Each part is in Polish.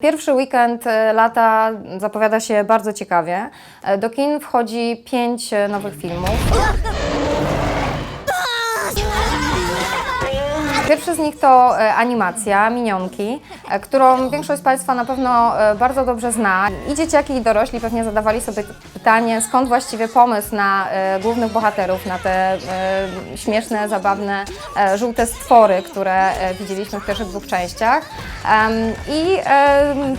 Pierwszy weekend e, lata zapowiada się bardzo ciekawie. E, Do kin wchodzi pięć e, nowych filmów. Pierwszy z nich to e, animacja Minionki, e, którą większość z Państwa na pewno e, bardzo dobrze zna. I dzieciaki, i dorośli pewnie zadawali sobie pytanie, skąd właściwie pomysł na głównych bohaterów, na te śmieszne, zabawne, żółte stwory, które widzieliśmy w pierwszych dwóch częściach. I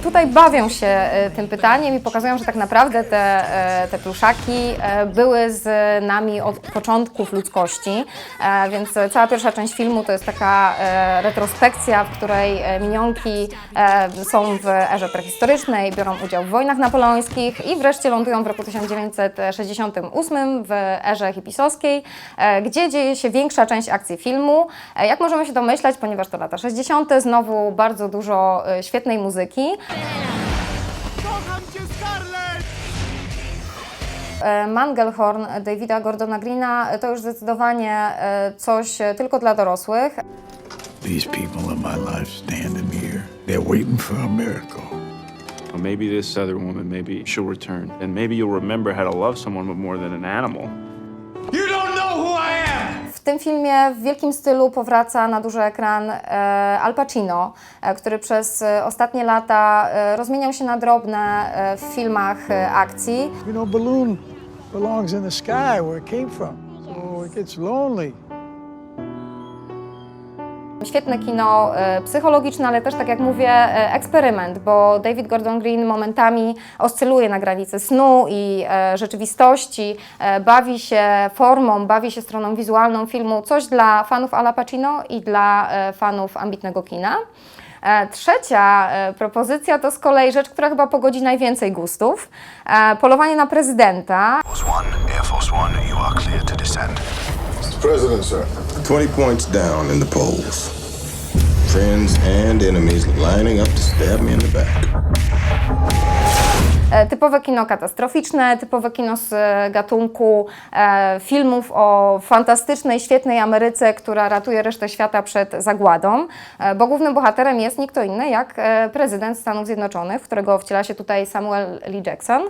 tutaj bawią się tym pytaniem i pokazują, że tak naprawdę te, te pluszaki były z nami od początków ludzkości, więc cała pierwsza część filmu to jest taka e, retrospekcja, w której e, minionki e, są w erze prehistorycznej, biorą udział w wojnach napoleońskich i wreszcie lądują w roku 1968 w erze hipisowskiej, gdzie dzieje się większa część akcji filmu. Jak możemy się domyślać, ponieważ to lata 60., znowu bardzo dużo świetnej muzyki. Mangelhorn Davida Gordona Greena to już zdecydowanie coś tylko dla dorosłych. These people in my life standing here, they're waiting for a miracle. Or maybe this other woman, maybe she'll return. And maybe you'll remember how to love someone more than an animal. You don't know who I am! W tym filmie w wielkim stylu powraca na duży ekran e, Al Pacino, e, który przez e, ostatnie lata e, rozmieniał się na drobne e, w filmach e, akcji. You know, balloon belongs in the sky where it came from. So it gets lonely. Świetne kino e, psychologiczne, ale też, tak jak mówię, e, eksperyment, bo David Gordon Green momentami oscyluje na granicy snu i e, rzeczywistości, bawi się formą, bawi się stroną wizualną filmu, coś dla fanów Ala Pacino i dla fanów ambitnego kina. Trzecia propozycja to z kolei rzecz, która chyba pogodzi najwięcej gustów. Polowanie na prezydenta. Force One, Air Force One, President, sir. 20 points down in the polls. Friends and enemies lining up to stab me in the back. E, Typowe kino katastroficzne, typowe kino z e, gatunku e, filmów o fantastycznej, świetnej Ameryce, która ratuje resztę świata przed zagładą, e, bo głównym bohaterem jest nikt inny jak e, prezydent Stanów Zjednoczonych, w którego wciela się tutaj Samuel Lee Jackson.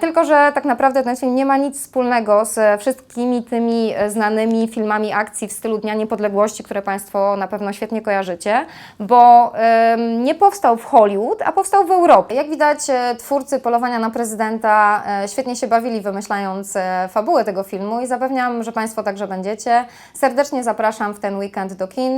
Tylko, że tak naprawdę ten film nie ma nic wspólnego z wszystkimi tymi e, znanymi filmami akcji w stylu Dnia Niepodległości, które Państwo na pewno świetnie kojarzycie, bo nie powstał w Hollywood, a powstał w Europie. Jak widać, e, twórcy Polowania na Prezydenta e, świetnie się bawili wymyślając e, fabułę tego filmu i zapewniam, że Państwo także będziecie. Serdecznie zapraszam w ten weekend do kin.